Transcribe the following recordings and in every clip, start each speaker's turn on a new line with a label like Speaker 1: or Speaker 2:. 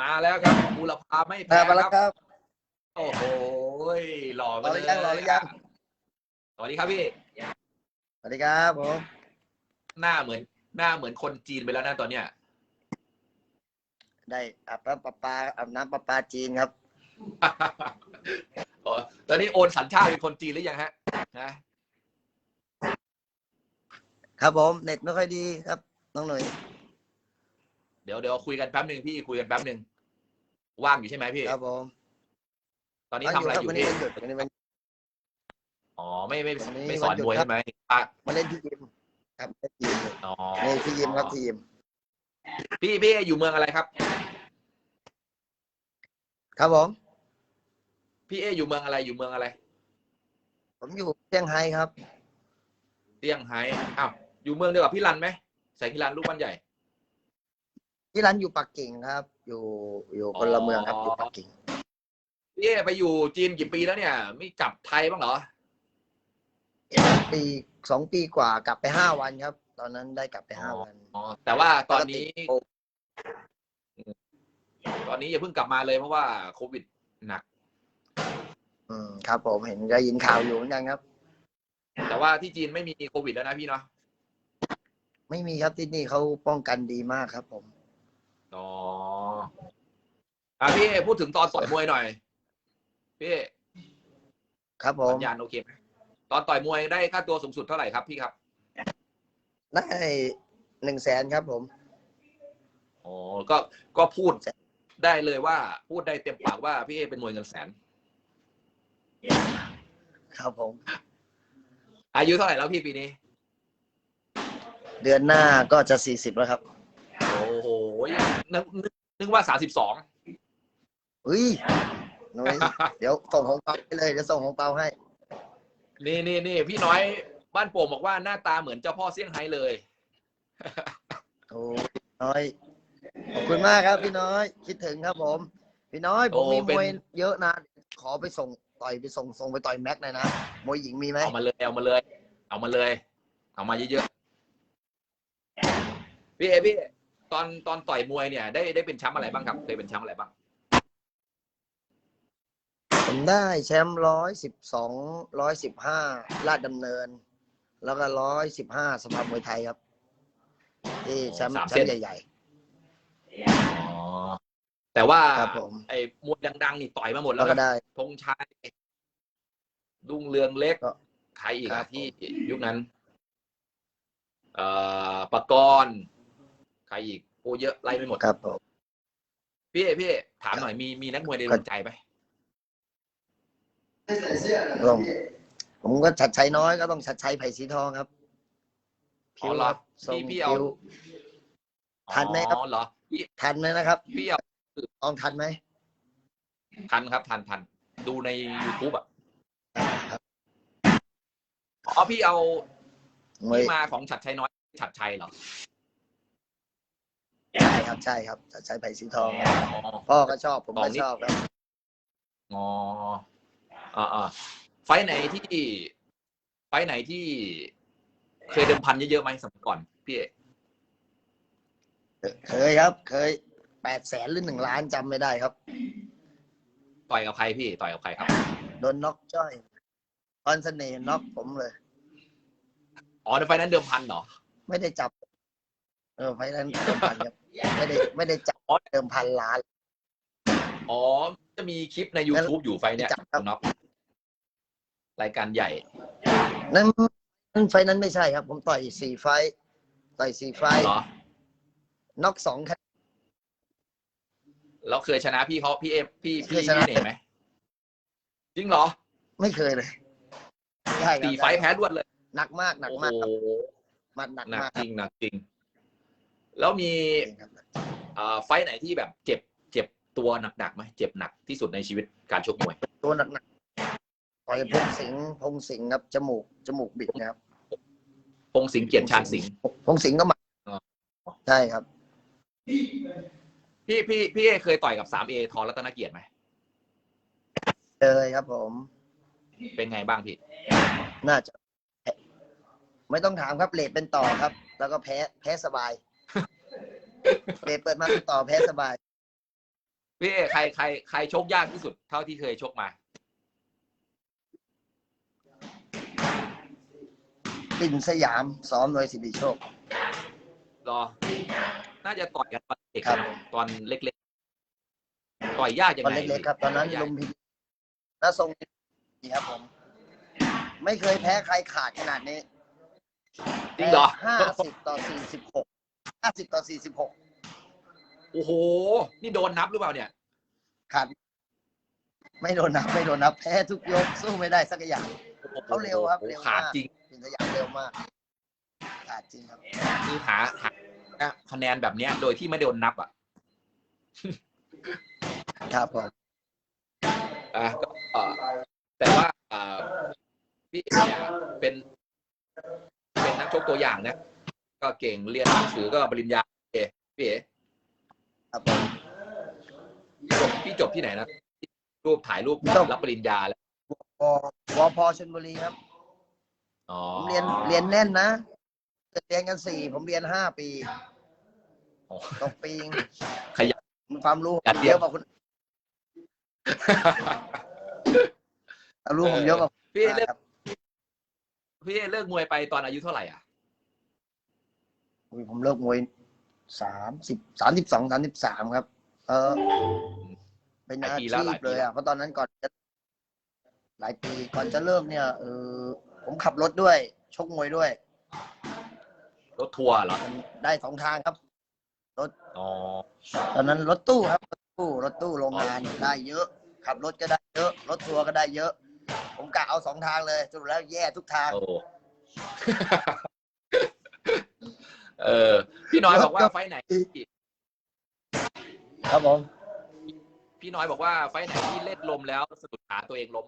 Speaker 1: มาแล้วครับบูรพาไม่
Speaker 2: มา
Speaker 1: แพ้
Speaker 2: มาแล้ว
Speaker 1: ครับ
Speaker 2: ครับ
Speaker 1: โอ้โหหล่อ
Speaker 2: ร
Speaker 1: มา
Speaker 2: อห
Speaker 1: เล
Speaker 2: รื
Speaker 1: ย
Speaker 2: อยังรอหรือยัง
Speaker 1: สวัสดีครับพี่
Speaker 2: สวัสดีครับผม
Speaker 1: หน้าเหมือน หน้าเหมือนคนจีนไปแล้วนะตอนเนี้ย
Speaker 2: ได้อาบน้ำประปาอาบน้ำประปาจีนครับ
Speaker 1: อ๋อตอนนี้โอนสัญชาติเป็นคนจีนหรือยังฮะนะ
Speaker 2: ครับผมเน็ตไม่ค่อยดีครับน้องหนุ่ย
Speaker 1: เดี๋ยวเดี๋ยวคุยกันแป๊บหนึ่งพี่คุยกันแป๊บหนึ่งว่างอยู่ใช่ไหมพี่
Speaker 2: ครับผม
Speaker 1: ตอนนี้ทำอะไรอยู่
Speaker 2: วันนี้
Speaker 1: พี่
Speaker 2: วันหยุดวันนี้วัน
Speaker 1: อ๋อไม่ไม่
Speaker 2: วันนี้
Speaker 1: ไม่สอน
Speaker 2: วันหยุด
Speaker 1: มวย
Speaker 2: ครับ
Speaker 1: ใช่ไหมอะ
Speaker 2: มาเล่นที่ยิมครับเล่นที่ยิม
Speaker 1: อ๋อ
Speaker 2: นี่ที่ยิมครับที่ยิม
Speaker 1: พี่พี่อยู่เมืองอะไรครับ
Speaker 2: ครับผม
Speaker 1: พี่เออยู่เมืองอะไรอยู่เมืองอะไร
Speaker 2: ผมอยู่เซี่ยงไฮ้ครับ
Speaker 1: เซี่ยงไฮ้อ้าวอยู่เมืองเดียวกับพี่รันไหมแสงพิรันลูกบ้านใหญ่
Speaker 2: ที่ร้านอยู่ปักกิ่งครับ อยู่อยู่คนละเมืองครับอยู่ปักกิ่ง
Speaker 1: พี่เอไปอยู่จีนกี่ปีแล้วเนี่ย ไม่กลับไทยบ้างเหรอ
Speaker 2: ปีสองปีกว่ากลับไปห้าวันครับ ตอนนั้นได้กลับไปห้าวัน
Speaker 1: อ๋อแต่ว่าตอนนี้
Speaker 2: ปกติ
Speaker 1: ตอนนี้อย่าเพิ่งกลับมาเลยเพราะว่าโควิดหนัก
Speaker 2: อืมครับผมเห็นได้ยินข่าวอยู่เหมือนกันครับ
Speaker 1: แต่ว่าที่จีนไม่มีโควิดแล้วนะพี่เนาะ
Speaker 2: ไม่มีครับที่นี่เขาป้องกันดีมากครับผม
Speaker 1: อ๋ออะพี่เอพูดถึงตอนต่อยมวยหน่อย พี่เอ
Speaker 2: ครับผม
Speaker 1: สัญญาณโอเคไหมตอนต่อยมวยได้ค่าตัวสูงสุดเท่าไหร่ครับพี่ครับ
Speaker 2: ได้หนึ่งแสนครับผม
Speaker 1: อ๋อก็ก็พูดได้เลยว่า พูดได้เต็มปากว่าพี่เอเป็นมวยเงินแสน
Speaker 2: ครับผม
Speaker 1: อายุเท่าไหร่แล้วพี่ปีนี้
Speaker 2: เดือนหน้าก็จะสี่สิบแล้วครับ
Speaker 1: โอ้ โหนึกนึกนึกว่าสามสิบสอง
Speaker 2: อุ้ยนุ้ยเดี๋ยวส่งของเปาให้เลยเดี๋ยวส่งของเปาให้
Speaker 1: นี่นี่นี่พี่น้อยบ้านโป่งบอกว่าหน้าตาเหมือนเจ้าพ่อเซี่ยงไฮ้เลย
Speaker 2: โอ้ยน้อยขอบคุณมากครับพี่น้อย คิดถึงครับผม พี่น้อยผม
Speaker 1: โอ้
Speaker 2: มี
Speaker 1: เป็น
Speaker 2: มวยเยอะนะขอไปส่งต่อยไปส่งส่งไปต่อยแม็กหน่อยนะมวยหญิงมีไหม
Speaker 1: เอามาเลยเอามาเลย เอามาเลย เอามาเยอะๆพี่เอพี่ ตอนตอนต่อยมวยเนี่ยได้ได้เป็นแชมป์อะไรบ้างครับเคยเป็นแชมป์อะไรบ้าง
Speaker 2: ผมได้แชมป์ร้อยสิบสองร้อยสิบห้าลาดดำเนิน แล้วก็ร้อยสิบห้าสภามวยไทยครับที่แชมป์
Speaker 1: สาม
Speaker 2: แช
Speaker 1: เส้
Speaker 2: ม
Speaker 1: น
Speaker 2: ป์ใหญ่
Speaker 1: อ๋อแต่ว่า
Speaker 2: ครับผม
Speaker 1: ไอ้มวยดังๆนี่ต่อยมาหมด
Speaker 2: ๆ
Speaker 1: แล้
Speaker 2: แล้ววก็
Speaker 1: นะ
Speaker 2: ได้
Speaker 1: ธงชัยดุงเรืองเล็ก
Speaker 2: ก็
Speaker 1: ใครอีก
Speaker 2: ครั
Speaker 1: อะ
Speaker 2: บ
Speaker 1: ที่ยุคนั้น เอ่อปกรณ์ ใครอีกโอ้เยอะไล่ไม่หมด
Speaker 2: ครับผม
Speaker 1: พี่เอพี่เอถามหน่อยมีมีนักมวยในดวงใจไหม
Speaker 2: ลงผมก็ชัดชัยน้อยก็ต้องชัดชัยไผ่สีทองครับ
Speaker 1: อ๋อเหรอ
Speaker 2: ทรง
Speaker 1: พี่พี่เอา
Speaker 2: ผิวทันไหมครับ
Speaker 1: อ๋อเหรอพี่
Speaker 2: ทันไหมนะครับ
Speaker 1: พี่เอา
Speaker 2: อองทันไหม
Speaker 1: ทันครับทันทันดูใน youtube อะ
Speaker 2: ครับ
Speaker 1: อ๋อพี่เอา
Speaker 2: มวย
Speaker 1: ที่มาของฉัดชัยน้อยฉัดชัยเหรอ
Speaker 2: ใช่ครับใช่ครับชัดชัยไผ่สีทองพ่อก็ชอบผม
Speaker 1: ตอ
Speaker 2: ก็
Speaker 1: นนี้
Speaker 2: ชอบครับ
Speaker 1: อ๋ออ่าอ่าไฟท์ไหนที่ ไฟท์ไหนที่ เคยเดิมพันเยอะๆไหมสมัยก่อนพี่เอ
Speaker 2: เคยครับ เคยแปดแสนหรือหนึ่งล้านจำไม่ได้ครับ
Speaker 1: ต่อยกับใครพี่ต่อยกับใครครับ
Speaker 2: โดนน็อกจ้อยพรเสน่ห์น็อกผมเลย
Speaker 1: อ๋อในไฟท์นั้นเดิมพันเหรอ
Speaker 2: ไม่ได้จับ เออไฟนั้นเดิมพันครับไม่ได้ไม่ได้จับ
Speaker 1: อ๋อ
Speaker 2: เดิมพันล้าน
Speaker 1: อ๋อ จะมีคลิปใน YouTube อยู่ไฟท์เนี่ย
Speaker 2: จับครับ
Speaker 1: น็อกรายการใหญ่
Speaker 2: นั้นนั้นไฟนั้นไม่ใช่ครับ ผมต่อยสี่ไฟท์ต่อยสี่ไฟท์
Speaker 1: เหรอ
Speaker 2: น็อกสองคะแนน
Speaker 1: แล้วเคยชนะพี่เขาพี่เอฟพี่
Speaker 2: เค
Speaker 1: พี่
Speaker 2: ยชนะ
Speaker 1: พี่เน่ไหม จริงเหรอ
Speaker 2: ไม่เคยเลยใช่ครับ
Speaker 1: สี่ไฟท์แพ้รวดเลย
Speaker 2: หนักมากหนัก
Speaker 1: โอ้
Speaker 2: มาก
Speaker 1: โห
Speaker 2: ครับหมัดหนัก
Speaker 1: หนัก
Speaker 2: มาก
Speaker 1: จริงหนักจริง แล้วมี
Speaker 2: ครับ
Speaker 1: เอ่อไฟท์ไหนที่แบบเจ็บเจ็บตัวหนักๆไหมเจ็บหนักที่สุดในชีวิตการชกมวย
Speaker 2: ตัวหนักหนักๆต่อยพงสิงห์พงสิงห์ครับจมูกจมูกบิดนะครับ
Speaker 1: พงสิงห์เกียรติชาญสิงห์
Speaker 2: พงสิงห์ก็มา
Speaker 1: อ๋อ
Speaker 2: ใช่ครับ
Speaker 1: พี่พี่พี่เอเคยต่อยกับสามเอทอรัตนเกียรติไหม
Speaker 2: เลยครับผม
Speaker 1: เป็นไงบ้างพี่
Speaker 2: น่าจะ ไม่ต้องถามครับเลทเป็นต่อครับ แล้วก็แพ้แพ้สบาย เลทเปิดมาเป็นต่อแพ้สบาย
Speaker 1: พี่เอใครใครใครชกยากที่สุดเท่าที่เคยชกมา
Speaker 2: ปิ่นสยามซ้อมโดยสิริโชค
Speaker 1: รอ น่าจะต่อยกันตอนเด็ก
Speaker 2: ครับ
Speaker 1: ตอนเล็กๆ ต่อยยากยัง
Speaker 2: ตอน
Speaker 1: ไง
Speaker 2: เล็กๆครับ ตอนนั้น
Speaker 1: ใหญ่
Speaker 2: ลุมพินีน้าทรงนี่ครับผม ไม่เคยแพ้ใครขาดขนาดนี้
Speaker 1: จริงเหรอ
Speaker 2: ห้าสิบต่อสี่สิบหก ห้าสิบต่อสี่สิบหก
Speaker 1: โอ้โห นี่โดนนับหรือเปล่าเนี่ย
Speaker 2: ขาดไม่โดนนับไม่โดนนับแพ้ทุกยกสู้ไม่ได้สักอย่าง เขาเร็วครับ
Speaker 1: โอ้โห
Speaker 2: เร็วมาก
Speaker 1: ขาดจริง
Speaker 2: ปิ่นสยามเร็วมาก ขาดจริงครับ
Speaker 1: คือหาหาคะแนนแบบเนี้ย โดยที่ไม่โดนนับอะ
Speaker 2: ครับผม
Speaker 1: อะก็เอ่อแต่ว่าเอ่อพี่เอ๋เนี่ยเป็น เป็นนักชกตัวอย่างนะ ก็เก่งเรียนหนังสือก็ปริญญาเอกพี่เอ๋
Speaker 2: ครับผม
Speaker 1: จบพี่จบที่ไหนนะรูปถ่ายรูป
Speaker 2: จบ
Speaker 1: รับปริญญาแล้ว
Speaker 2: ววพชลบุรีครับ
Speaker 1: อ๋อ
Speaker 2: ผมเรียนเรียนแน่นนะเรียนกันสี่ผมเรียนห้าปี
Speaker 1: โอ้
Speaker 2: ตกปีง
Speaker 1: ขยัน
Speaker 2: ความรู้
Speaker 1: กัดเดี
Speaker 2: เย
Speaker 1: ยว
Speaker 2: อะกว่าคุณความรู้ผมเยอะกว่า
Speaker 1: พี่เลิก
Speaker 2: ครับ
Speaker 1: พี่เลิกมวยไปตอนอายุเท่าไหร่อะ
Speaker 2: อุ๊ย ผมเลิกมวยสามสิบสามสิบสองสามสิบสามครับ เออ เป็น
Speaker 1: หลาย
Speaker 2: อา
Speaker 1: ปี
Speaker 2: ชี
Speaker 1: แล้วหลาย
Speaker 2: พ
Speaker 1: ปี
Speaker 2: เลย
Speaker 1: แล้ว
Speaker 2: อะเพราะตอนนั้นก่อนจะหลายปีก่อนจะเลิกเนี่ยเออผมขับรถด้วย ชกมวยด้วย
Speaker 1: รถทัวร์เหรอ
Speaker 2: มันได้สองทางครับ
Speaker 1: อ๋อ
Speaker 2: ตอนนั้นรถตู้ครับ รถตู้รถตู้โรงงานได้เยอะ ขับรถก็ได้เยอะ รถทัวร์ก็ได้เยอะ ผมกะเอาสองทางเลยสรุปแล้วแย่ทุกทาง
Speaker 1: โอ้ เออ พี่น้อยบอกว่าไฟท์ไหน
Speaker 2: ครับผม
Speaker 1: พี่น้อยบอกว่าไฟท์ไหนที่เล่นลมแล้วสะดุดขาตัวเองล้ม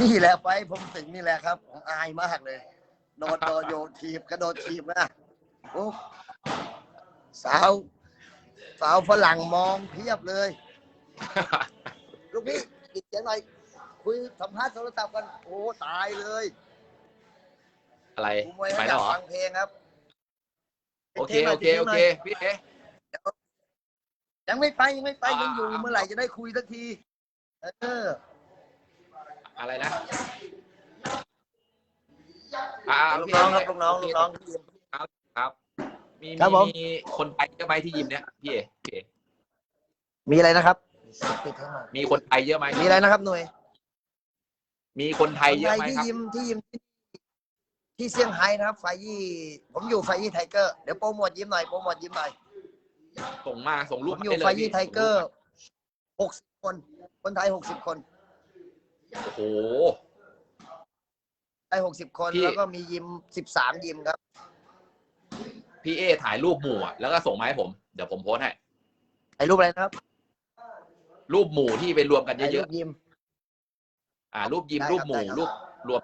Speaker 2: นี่แหละไฟผมถึงนี่แหละครับผมอายมากเลยโดนโดนโยนทีบกระโดดทีบนะโอ้สาว สาวฝรั่งมองเพียบเลย ลูกพี่ปิดเสียงหน่อยคุยสัมภาษณ์โทรศัพท์กัน โอ้ ตายเลย
Speaker 1: อะไร
Speaker 2: กูมวย
Speaker 1: ไป
Speaker 2: ไม่อ
Speaker 1: แล้
Speaker 2: ยาวก
Speaker 1: เหรอ
Speaker 2: ฟังเพลงครับ
Speaker 1: โอเค
Speaker 2: ปิดสียงหน่ย
Speaker 1: โอเค
Speaker 2: ปิด
Speaker 1: โอ
Speaker 2: สียงห
Speaker 1: เค
Speaker 2: น่อย
Speaker 1: พี่เอ๊ะ
Speaker 2: ยังไม่ไปยังไม่ไป
Speaker 1: อ่า
Speaker 2: ยังอยู่
Speaker 1: อ่า
Speaker 2: เมื่อไหร่จะได้คุยสักที เออ
Speaker 1: อะไรนะอ่า
Speaker 2: ลูก
Speaker 1: พี่
Speaker 2: น้องค
Speaker 1: เอ๊ะ
Speaker 2: รับลูกน้อง
Speaker 1: โเค
Speaker 2: ลูกน้อง
Speaker 1: ครับ มี
Speaker 2: ครับ
Speaker 1: มี
Speaker 2: ผม
Speaker 1: มีคนไทยเยอะไหมที่ยิมเนี้ยพี่เอ๋พี่เอ๋
Speaker 2: มีอะไรนะครับปิดให้หน่อย
Speaker 1: มีคนไทยเยอะไหม
Speaker 2: มีอะไรนะครับหน่วย
Speaker 1: มีคนไทยเยอะไหม
Speaker 2: ที่
Speaker 1: ครับ
Speaker 2: ยิมที่ยิมที่ ที่เซี่ยงไฮ้นะครับ ไฟยี่ ผมอยู่ไฟยี่ไทเกอร์ เดี๋ยวโปรโมทยิมหน่อยโปรโมทยิมหน่อย
Speaker 1: ส่งมาส่งรู
Speaker 2: ผ
Speaker 1: ป
Speaker 2: มอยู่
Speaker 1: ให้เล
Speaker 2: ไฟ
Speaker 1: ย
Speaker 2: ยี่
Speaker 1: พี่
Speaker 2: ไทเกอร์ หกสิบคน คนไทยหกสิบคน
Speaker 1: โอ้โห
Speaker 2: ไทยหกสิบคน
Speaker 1: พี่
Speaker 2: แล้วก็มียิมสิบสามยิมครับ
Speaker 1: พี่เอถ่ายรูปหมู่อะแล้วก็ส่งมาให้ผม เดี๋ยวผมโพสต์ให้
Speaker 2: ไอ้รูปอะไรนะครับ
Speaker 1: รูปหมู่ที่ไปรวมกัน
Speaker 2: ไอ้
Speaker 1: เย
Speaker 2: รู
Speaker 1: อะ
Speaker 2: ปยิม
Speaker 1: ๆ อ่ารูปยิม
Speaker 2: ได้
Speaker 1: รูป
Speaker 2: ครับ
Speaker 1: หมู่
Speaker 2: ได้ครับ
Speaker 1: รูปรวม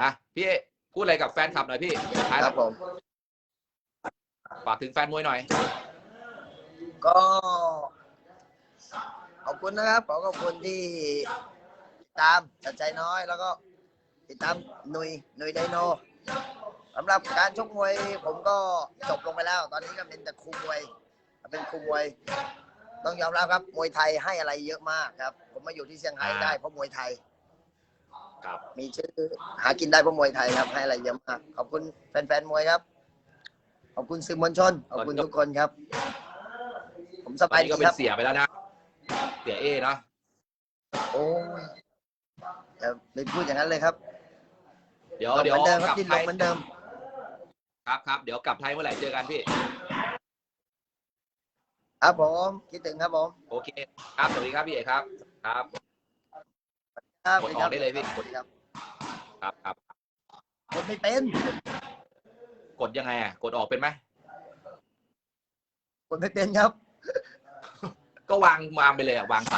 Speaker 1: อะพี่เอพูดอะไรกับแฟนคลับหน่อยพี่สุดท้าย
Speaker 2: ค
Speaker 1: แล้
Speaker 2: รั
Speaker 1: ว
Speaker 2: บผม
Speaker 1: ฝากถึงแฟนมวยหน่อย
Speaker 2: ก็ขอบคุณนะครับ ขอขอบคุณที่ติดตามจัดใจน้อยแล้วก็ติดตามหนุยหนุยไดโนสำหรับการชกมวยผมก็จบลงไปแล้ว ตอนนี้ก็เป็นแต่ครูมวยเป็นครูมวย ต้องยอมรับครับมวยไทยให้อะไรเยอะมากครับ ผมมาอยู่ที่เซี่ยงไฮ้
Speaker 1: อ่า
Speaker 2: ได้เพราะมวยไทย
Speaker 1: ครับ
Speaker 2: มีชื่อหากินได้เพราะมวยไทยครับให้อะไรเยอะมากขอบคุณแฟนๆมวยครับ ขอบคุณสื่อมวลชนขอบคุณทุกคนครับ ผมส
Speaker 1: ตอน
Speaker 2: บาย
Speaker 1: นี้
Speaker 2: ดี
Speaker 1: ก็เป็
Speaker 2: คนรับ
Speaker 1: เสียไปแล้วนะ เสียเอเนาะ
Speaker 2: โอ้ยอย่าไปพูดอย่างนั้นเลยครับ
Speaker 1: เดี๋ยว
Speaker 2: ลง
Speaker 1: เดี๋
Speaker 2: เห
Speaker 1: ยว
Speaker 2: มือนเดิมครับ
Speaker 1: กลับ
Speaker 2: ดิ้น
Speaker 1: ไท
Speaker 2: ลง
Speaker 1: ย
Speaker 2: เหมือนเดิม
Speaker 1: ครับครับเดี๋ยวกลับไทยเมื่อไหร่เจอกันพี่
Speaker 2: ครับผมคิดถึงครับผม
Speaker 1: โอเค ครับสวัสดีครับพี่เอกครับครับ
Speaker 2: ครับ
Speaker 1: กดออกได้เลยพี่
Speaker 2: สวัสดีครับ
Speaker 1: ครับครับ
Speaker 2: กดไม่เป็น
Speaker 1: กดยังไงอะ กดออกเป็นไหม
Speaker 2: กดไม่เป็นครับ
Speaker 1: ก็วางวางไปเลยอะวางสาย